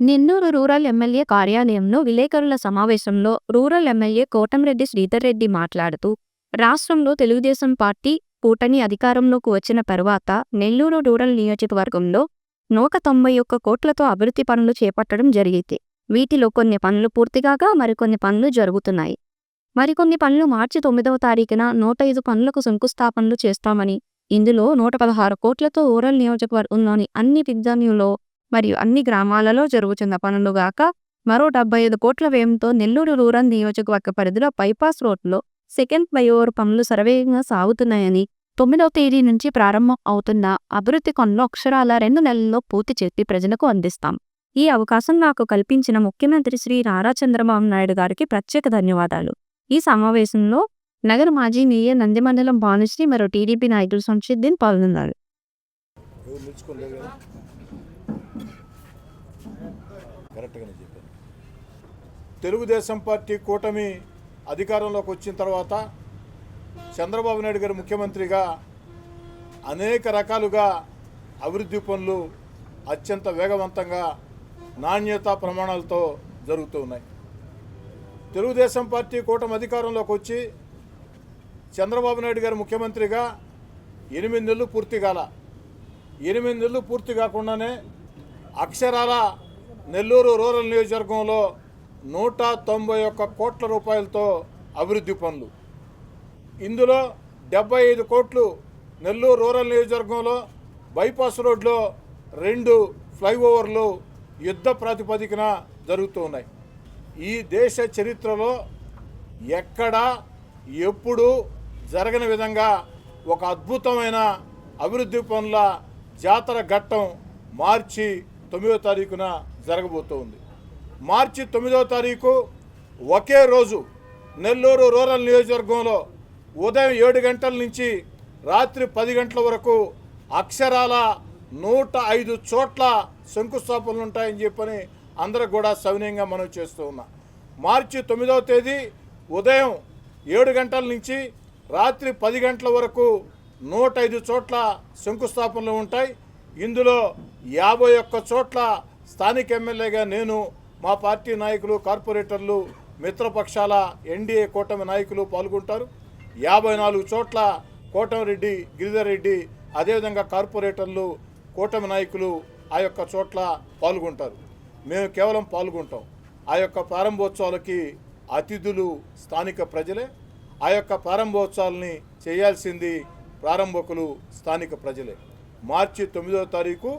Nellore rural MLA కార్యాలయంలో విలేకరుల సమావేశంలో రూరల్ ఎమ్మెల్యే కోటంరెడ్డి శ్రీధర్ రెడ్డి మాట్లాడుతూ రాష్ట్రంలో తెలుగుదేశం పార్టీ కూటమి అధికారంలోకి వచ్చిన తరువాత నెల్లూరు రూరల్ నియోజకవర్గంలో నూట తొంభై ఒక్క కోట్లతో అభివృద్ధి పనులు చేపట్టడం జరిగింది. వీటిలో కొన్ని పనులు పూర్తిగాగా మరికొన్ని పనులు జరుగుతున్నాయి. మరికొన్ని పనులు మార్చి తొమ్మిదవ తారీఖున నూట ఐదు పనులకు శంకుస్థాపనలు చేస్తామని ఇందులో నూట పదహారు కోట్లతో రూరల్ నియోజకవర్గంలోని అన్ని విద్యాలయంలో మరియు అన్ని గ్రామాలలో జరుగుతున్న పనులు గాక మరో డెబ్బై ఐదు కోట్ల వ్యయంతో నెల్లూరు రూరల్ నియోజకవర్గ పరిధిలో బైపాస్ రోడ్లో సెకండ్ ఫ్లైఓవర్ పనులు సర్వేగంగా సాగుతున్నాయని తొమ్మిదవ తేదీ నుంచి ప్రారంభం అవుతున్న అభివృద్ధి పనులు అక్షరాల రెండు నెలల్లో పూర్తి చేసి ప్రజలకు అందిస్తాం. ఈ అవకాశం నాకు కల్పించిన ముఖ్యమంత్రి శ్రీ నారా చంద్రబాబు నాయుడు గారికి ప్రత్యేక ధన్యవాదాలు. ఈ సమావేశంలో నగర మాజీ మేయర్ నందిమండలం భానుశ్రీ మరియు టీడీపీ నాయకులు సంషిద్దీన్ పాల్గొన్నారు. కరెక్ట్గానే చెప్పాను. తెలుగుదేశం పార్టీ కూటమి అధికారంలోకి వచ్చిన తర్వాత చంద్రబాబు నాయుడు గారు ముఖ్యమంత్రిగా అనేక రకాలుగా అభివృద్ధి పనులు అత్యంత వేగవంతంగా నాణ్యత ప్రమాణాలతో జరుగుతూ ఉన్నాయి. తెలుగుదేశం పార్టీ కూటమి అధికారంలోకి వచ్చి చంద్రబాబు నాయుడు గారు ముఖ్యమంత్రిగా ఎనిమిది నెలలు పూర్తి కాల. ఎనిమిది నెలలు పూర్తి కాకుండానే అక్షరాల నెల్లూరు రూరల్ నియోజకవర్గంలో నూట తొంభై ఒక్క కోట్ల రూపాయలతో అభివృద్ధి పనులు. ఇందులో డెబ్బై ఐదు కోట్లు నెల్లూరు రూరల్ నియోజకవర్గంలో బైపాస్ రోడ్లో రెండు ఫ్లైఓవర్లు యుద్ధ ప్రాతిపదికన జరుగుతూ ఉన్నాయి. ఈ దేశ చరిత్రలో ఎక్కడ ఎప్పుడు జరగని విధంగా ఒక అద్భుతమైన అభివృద్ధి పనుల జాతర ఘట్టం మార్చి తొమ్మిదో తారీఖున జరగబోతోంది. మార్చి తొమ్మిదో తారీఖు ఒకే రోజు నెల్లూరు రూరల్ నియోజకవర్గంలో ఉదయం ఏడు గంటల నుంచి రాత్రి పది గంటల వరకు అక్షరాల నూట ఐదు చోట్ల శంకుస్థాపనలు ఉంటాయని చెప్పని అందరూ కూడా సవినయంగా మనం చేస్తూ ఉన్నాం. మార్చి తొమ్మిదవ తేదీ ఉదయం ఏడు గంటల నుంచి రాత్రి పది గంటల వరకు నూట ఐదు చోట్ల శంకుస్థాపనలు ఉంటాయి. ఇందులో యాభై ఒక్క చోట్ల స్థానిక ఎమ్మెల్యేగా నేను మా పార్టీ నాయకులు కార్పొరేటర్లు మిత్రపక్షాల ఎన్డీఏ కూటమి నాయకులు పాల్గొంటారు. యాభై నాలుగు చోట్ల కోటమిరెడ్డి గిరిధర్ రెడ్డి అదేవిధంగా కార్పొరేటర్లు కూటమి నాయకులు ఆ యొక్క చోట్ల పాల్గొంటారు. మేము కేవలం పాల్గొంటాం. ఆ యొక్క ప్రారంభోత్సవాలకి అతిథులు స్థానిక ప్రజలే. ఆ యొక్క ప్రారంభోత్సవాలని చేయాల్సింది ప్రారంభకులు స్థానిక ప్రజలే. మార్చి తొమ్మిదవ తారీఖు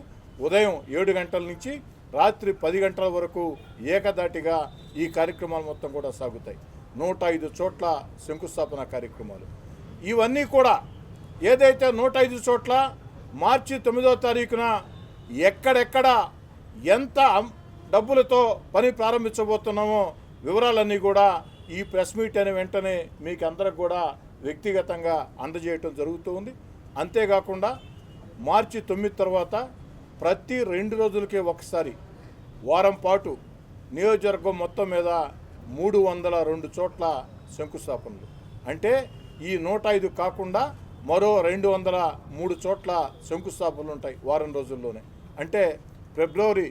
ఉదయం ఏడు గంటల నుంచి రాత్రి పది గంటల వరకు ఏకదాటిగా ఈ కార్యక్రమాలు మొత్తం కూడా సాగుతాయి. నూట ఐదు చోట్ల శంకుస్థాపన కార్యక్రమాలు. ఇవన్నీ కూడా ఏదైతే నూట ఐదు చోట్ల మార్చి తొమ్మిదవ తారీఖున ఎక్కడెక్కడ ఎంత డబ్బులతో పని ప్రారంభించబోతున్నామో వివరాలన్నీ కూడా ఈ ప్రెస్ మీట్ అనే వెంటనే మీకు అందరికి కూడా వ్యక్తిగతంగా అందజేయటం జరుగుతూ ఉంది. అంతేకాకుండా మార్చి తొమ్మిది తర్వాత ప్రతి రెండు రోజులకే ఒకసారి వారం పాటు నియోజకవర్గం మొత్తం మీద మూడు వందల రెండు చోట్ల శంకుస్థాపనలు. అంటే ఈ నూట ఐదు కాకుండా మరో రెండు వందల మూడు చోట్ల శంకుస్థాపనలు ఉంటాయి వారం రోజుల్లోనే. అంటే ఫిబ్రవరి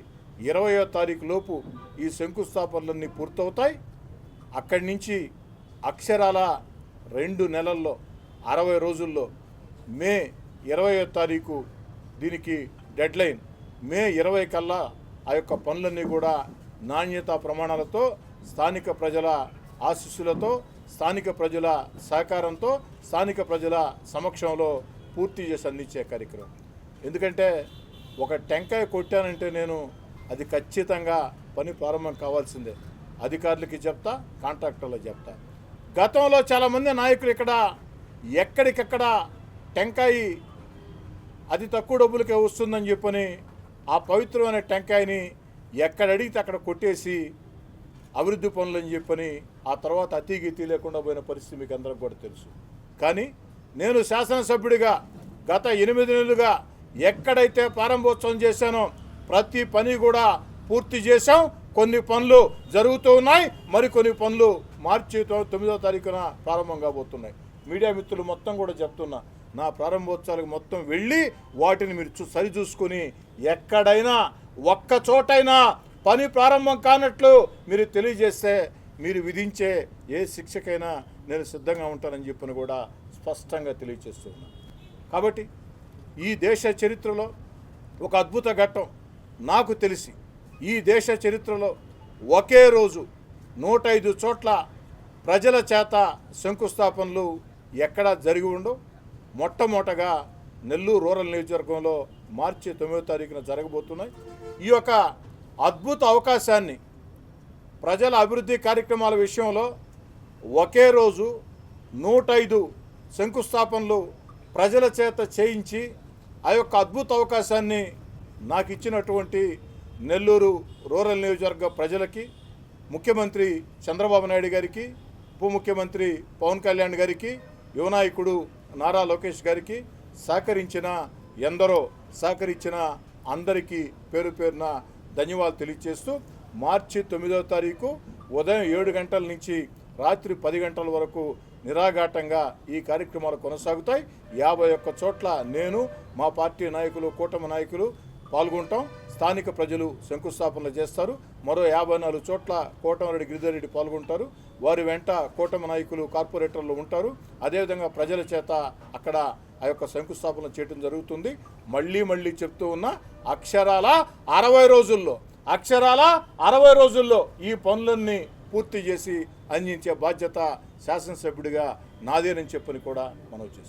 ఇరవయో తారీఖు లోపు ఈ శంకుస్థాపనలన్నీ పూర్తవుతాయి. అక్కడి నుంచి అక్షరాల రెండు నెలల్లో అరవై రోజుల్లో మే ఇరవయో తారీఖు దీనికి డెడ్ లైన్ మే ఇరవై కల్లా ఆ యొక్క పనులన్నీ కూడా నాణ్యత ప్రమాణాలతో స్థానిక ప్రజల ఆశీస్సులతో స్థానిక ప్రజల సహకారంతో స్థానిక ప్రజల సమక్షంలో పూర్తి చేసి అందించే కార్యక్రమం. ఎందుకంటే ఒక టెంకాయ కొట్టానంటే నేను అది ఖచ్చితంగా పని ప్రారంభం కావాల్సిందే. అధికారులకి చెప్తా కాంట్రాక్టర్లకు చెప్తా. గతంలో చాలామంది నాయకులు ఇక్కడ ఎక్కడికెక్కడ టెంకాయి అతి తక్కువ డబ్బులకే వస్తుందని చెప్పని ఆ పవిత్రమైన టెంకాయని ఎక్కడ అడిగితే అక్కడ కొట్టేసి అభివృద్ధి పనులని చెప్పని ఆ తర్వాత అతీగతి లేకుండా పోయిన పరిస్థితి మీకు అందరం కూడా తెలుసు. కానీ నేను శాసనసభ్యుడిగా గత ఎనిమిది నెలలుగా ఎక్కడైతే ప్రారంభోత్సవం చేశానో ప్రతి పని కూడా పూర్తి చేశాం. కొన్ని పనులు జరుగుతూ ఉన్నాయి. మరికొన్ని పనులు మార్చి తొమ్మిదో తారీఖున ప్రారంభం కాబోతున్నాయి. మీడియా మిత్రులు మొత్తం కూడా చెప్తున్నా నా ప్రారంభోత్సవాలకు మొత్తం వెళ్ళి వాటిని మీరు చూ సరిచూసుకొని ఎక్కడైనా ఒక్క చోటైనా పని ప్రారంభం కానట్లు మీరు తెలియజేస్తే మీరు విధించే ఏ శిక్షకైనా నేను సిద్ధంగా ఉంటానని చెప్పిన కూడా స్పష్టంగా తెలియజేస్తున్నాను కాబట్టి ఈ దేశ చరిత్రలో ఒక అద్భుత ఘట్టం నాకు తెలిసి ఈ దేశ చరిత్రలో ఒకే రోజు నూట ఐదు చోట్ల ప్రజల చేత శంకుస్థాపనలు ఎక్కడా జరిగి ఉండవు. మొట్టమొదటగా నెల్లూరు రూరల్ నియోజకవర్గంలో మార్చి తొమ్మిదో తారీఖున జరగబోతున్నాయి. ఈ యొక్క అద్భుత అవకాశాన్ని ప్రజల అభివృద్ధి కార్యక్రమాల విషయంలో ఒకే రోజు నూట ఐదు శంకుస్థాపనలు ప్రజల చేత చేయించి ఆ యొక్క అద్భుత అవకాశాన్ని నాకు ఇచ్చినటువంటి నెల్లూరు రూరల్ నియోజకవర్గ ప్రజలకి ముఖ్యమంత్రి చంద్రబాబు నాయుడు గారికి ఉప ముఖ్యమంత్రి పవన్ కళ్యాణ్ గారికి యువనాయకుడు నారా లోకేష్ గారికి సహకరించిన ఎందరో సహకరించిన అందరికీ పేరు పేరున ధన్యవాదాలు తెలియజేస్తూ మార్చి తొమ్మిదవ తారీఖు ఉదయం ఏడు గంటల నుంచి రాత్రి పది గంటల వరకు నిరాఘాటంగా ఈ కార్యక్రమాలు కొనసాగుతాయి. యాభై ఒక్క చోట్ల నేను మా పార్టీ నాయకులు కూటమి నాయకులు పాల్గొంటాం. స్థానిక ప్రజలు శంకుస్థాపనలు చేస్తారు. మరో యాభై నాలుగు చోట్ల కోటమిరెడ్డి గిరిధర్ రెడ్డి పాల్గొంటారు. వారి వెంట కూటమి నాయకులు కార్పొరేటర్లు ఉంటారు. అదేవిధంగా ప్రజల చేత అక్కడ ఆ యొక్క శంకుస్థాపన చేయడం జరుగుతుంది. మళ్ళీ మళ్ళీ చెప్తూ ఉన్న అక్షరాల అరవై రోజుల్లో అక్షరాల అరవై రోజుల్లో ఈ పనులన్నీ పూర్తి చేసి అందించే బాధ్యత శాసనసభ్యుడిగా నాదేనని చెప్పని కూడా మనం చేస్తాం